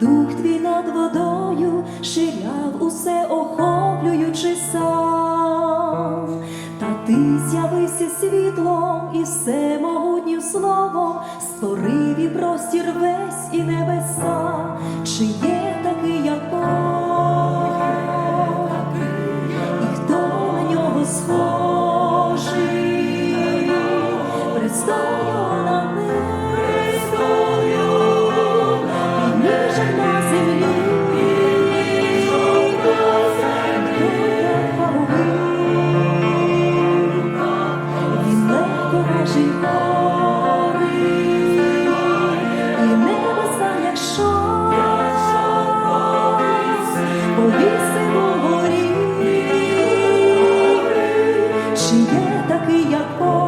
дух твій над водою ширяв усе охоплюючи сам, та ти з'явився світлом і все могутнім словом, створив і простір весь і небеса. як.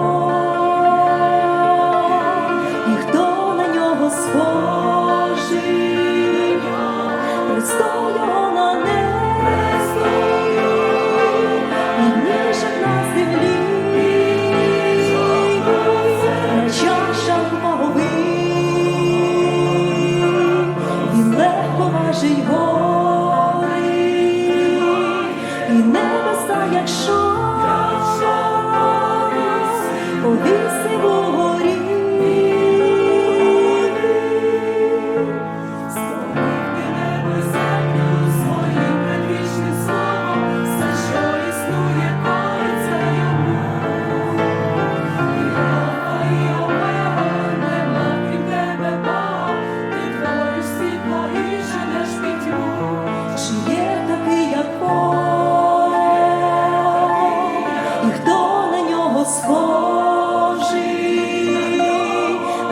і хто на нього схожий,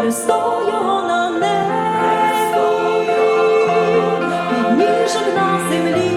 Христо його на небо, підніжок на землі.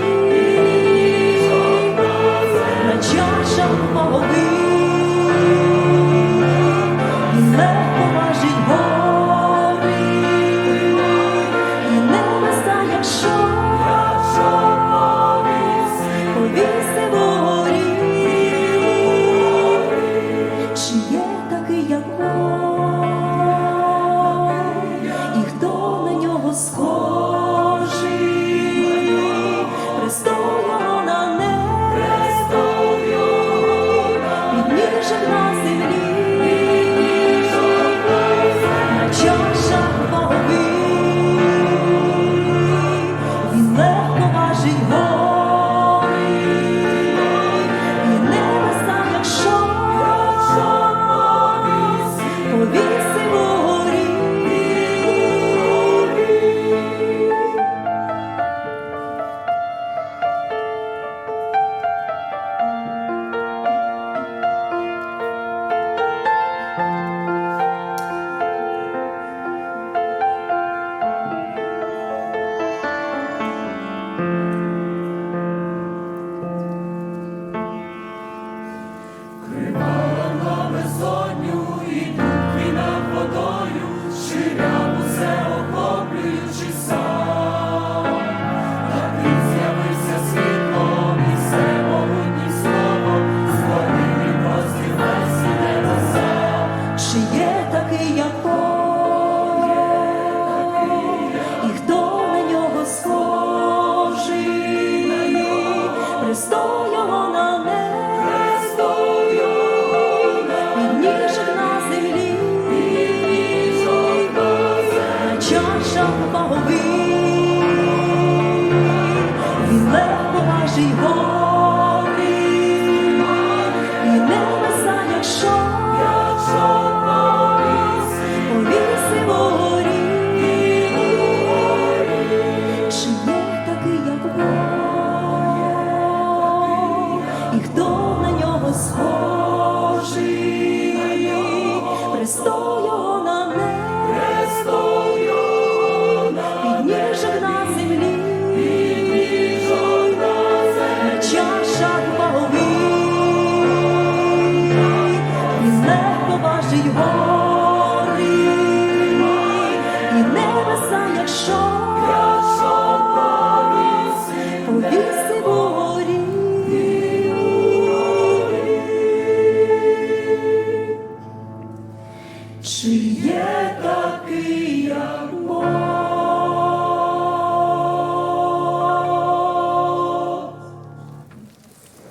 stop. Чи є такий, як Бог?